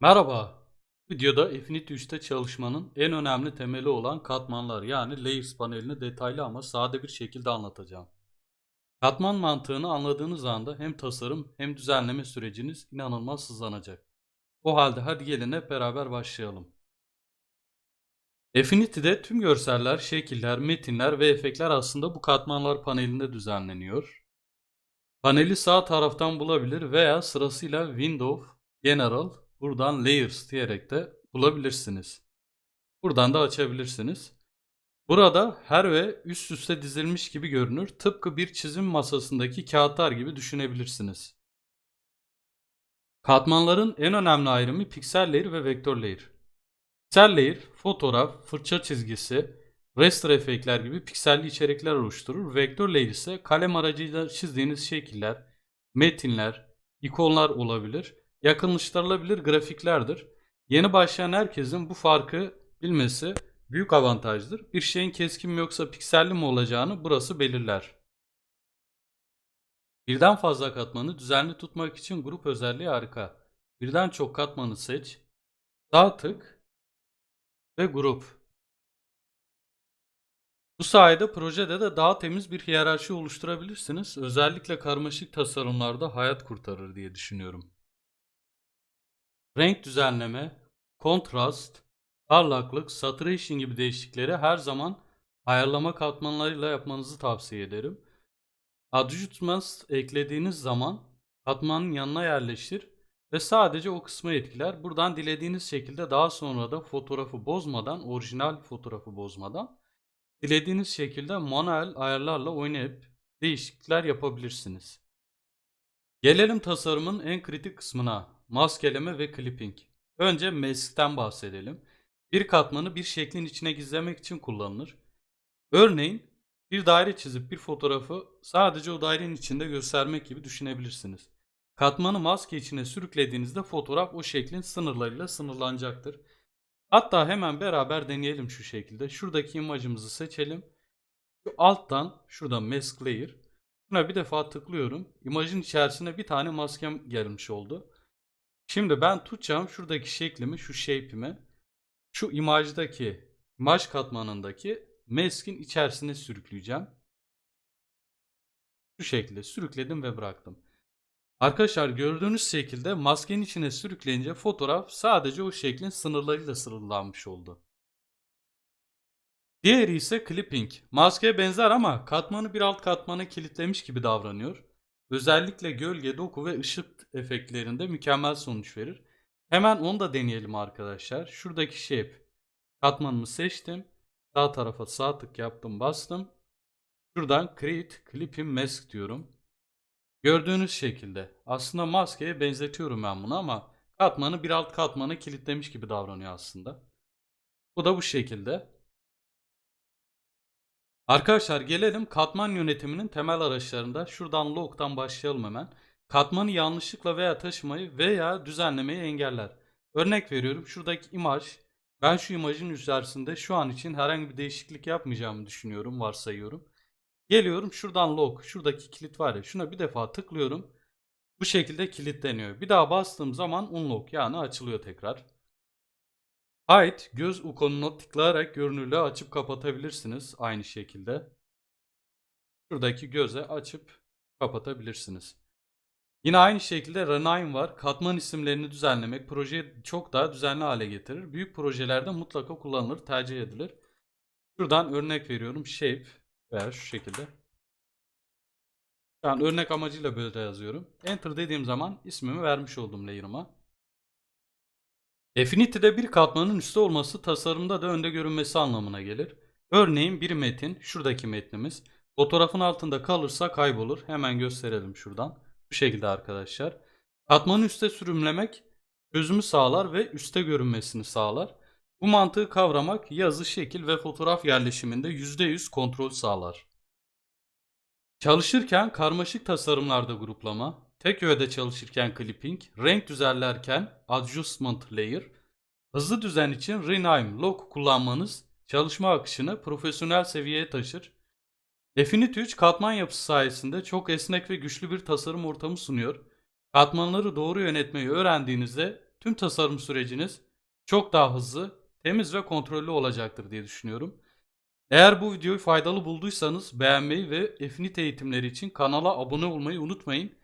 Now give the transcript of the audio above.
Merhaba. Videoda Affinity 3'te çalışmanın en önemli temeli olan katmanlar yani layers panelini detaylı ama sade bir şekilde anlatacağım. Katman mantığını anladığınız anda hem tasarım hem düzenleme süreciniz inanılmaz hızlanacak. O halde hadi gelin hep beraber başlayalım. Affinity'de tüm görseller, şekiller, metinler ve efektler aslında bu katmanlar panelinde düzenleniyor. Paneli sağ taraftan bulabilir veya sırasıyla Window, General, buradan Layers diyerek de bulabilirsiniz. Buradan da açabilirsiniz. Burada her ve üst üste dizilmiş gibi görünür. Tıpkı bir çizim masasındaki kağıtlar gibi düşünebilirsiniz. Katmanların en önemli ayrımı piksel layer ve vektör layer. Piksel layer, fotoğraf, fırça çizgisi, raster efektler gibi pikselli içerikler oluşturur. Vektör layer ise kalem aracıyla çizdiğiniz şekiller, metinler, ikonlar olabilir. Yakınlaştırılabilir grafiklerdir. Yeni başlayan herkesin bu farkı bilmesi büyük avantajdır. Bir şeyin keskin mi yoksa pikselli mi olacağını burası belirler. Birden fazla katmanı düzenli tutmak için grup özelliği harika. Birden çok katmanı seç, sağ tık ve grup. Bu sayede projede de daha temiz bir hiyerarşi oluşturabilirsiniz. Özellikle karmaşık tasarımlarda hayat kurtarır diye düşünüyorum. Renk düzenleme, kontrast, parlaklık, saturation gibi değişiklikleri her zaman ayarlama katmanlarıyla yapmanızı tavsiye ederim. Adjustments eklediğiniz zaman katmanın yanına yerleştir ve sadece o kısmı etkiler. Buradan dilediğiniz şekilde daha sonra da fotoğrafı bozmadan, orijinal fotoğrafı bozmadan dilediğiniz şekilde manuel ayarlarla oynayıp değişiklikler yapabilirsiniz. Gelelim tasarımın en kritik kısmına. Maskeleme ve clipping. Önce mask'ten bahsedelim. Bir katmanı bir şeklin içine gizlemek için kullanılır. Örneğin bir daire çizip bir fotoğrafı sadece o dairenin içinde göstermek gibi düşünebilirsiniz. Katmanı maske içine sürüklediğinizde fotoğraf o şeklin sınırlarıyla sınırlanacaktır. Hatta hemen beraber deneyelim şu şekilde. Şuradaki imajımızı seçelim. Şu alttan şurada mask layer. Buna bir defa tıklıyorum. İmajın içerisine bir tane maskem gelmiş oldu. Şimdi ben tutacağım şuradaki şeklimi, şu shape'imi şu imajdaki, imaj katmanındaki mask'in içerisine sürükleyeceğim. Şu şekilde sürükledim ve bıraktım. Arkadaşlar gördüğünüz şekilde maskenin içine sürükleyince fotoğraf sadece o şeklin sınırlarıyla sınırlanmış oldu. Diğeri ise clipping. Maskeye benzer ama katmanı bir alt katmana kilitlemiş gibi davranıyor. Özellikle gölge, doku ve ışık efektlerinde mükemmel sonuç verir. Hemen onu da deneyelim arkadaşlar. Şuradaki shape katmanımı seçtim. Sağ tarafa sağ tık yaptım bastım. Şuradan create clipping mask diyorum. Gördüğünüz şekilde aslında maskeye benzetiyorum ben bunu ama katmanı bir alt katmana kilitlemiş gibi davranıyor aslında. Bu da bu şekilde. Arkadaşlar gelelim katman yönetiminin temel araçlarında. Şuradan log'dan başlayalım hemen. Katmanı yanlışlıkla veya taşımayı veya düzenlemeyi engeller. Örnek veriyorum şuradaki imaj. Ben şu imajın içerisinde şu an için herhangi bir değişiklik yapmayacağımı düşünüyorum, varsayıyorum. Geliyorum şuradan log, şuradaki kilit var ya şuna bir defa tıklıyorum. Bu şekilde kilitleniyor. Bir daha bastığım zaman unlock yani açılıyor tekrar. Hide göz ikonuna tıklayarak görünürlüğü açıp kapatabilirsiniz aynı şekilde. Şuradaki göze açıp kapatabilirsiniz. Yine aynı şekilde Rename var. Katman isimlerini düzenlemek projeyi çok daha düzenli hale getirir. Büyük projelerde mutlaka kullanılır, tercih edilir. Şuradan örnek veriyorum. Shape veya şu şekilde. Yani örnek amacıyla böyle yazıyorum. Enter dediğim zaman ismimi vermiş oldum layer'ıma. Affinity'de bir katmanın üstte olması tasarımda da önde görünmesi anlamına gelir. Örneğin bir metin, şuradaki metnimiz, fotoğrafın altında kalırsa kaybolur. Hemen gösterelim şuradan. Bu şekilde arkadaşlar. Katmanı üste sürümlemek çözümü sağlar ve üste görünmesini sağlar. Bu mantığı kavramak yazı, şekil ve fotoğraf yerleşiminde %100 kontrol sağlar. Çalışırken karmaşık tasarımlarda gruplama, tek öğede çalışırken clipping, renk düzenlerken adjustment layer, hızlı düzen için rename lock kullanmanız çalışma akışını profesyonel seviyeye taşır. Affinity 3 katman yapısı sayesinde çok esnek ve güçlü bir tasarım ortamı sunuyor. Katmanları doğru yönetmeyi öğrendiğinizde tüm tasarım süreciniz çok daha hızlı, temiz ve kontrollü olacaktır diye düşünüyorum. Eğer bu videoyu faydalı bulduysanız beğenmeyi ve Affinity eğitimleri için kanala abone olmayı unutmayın.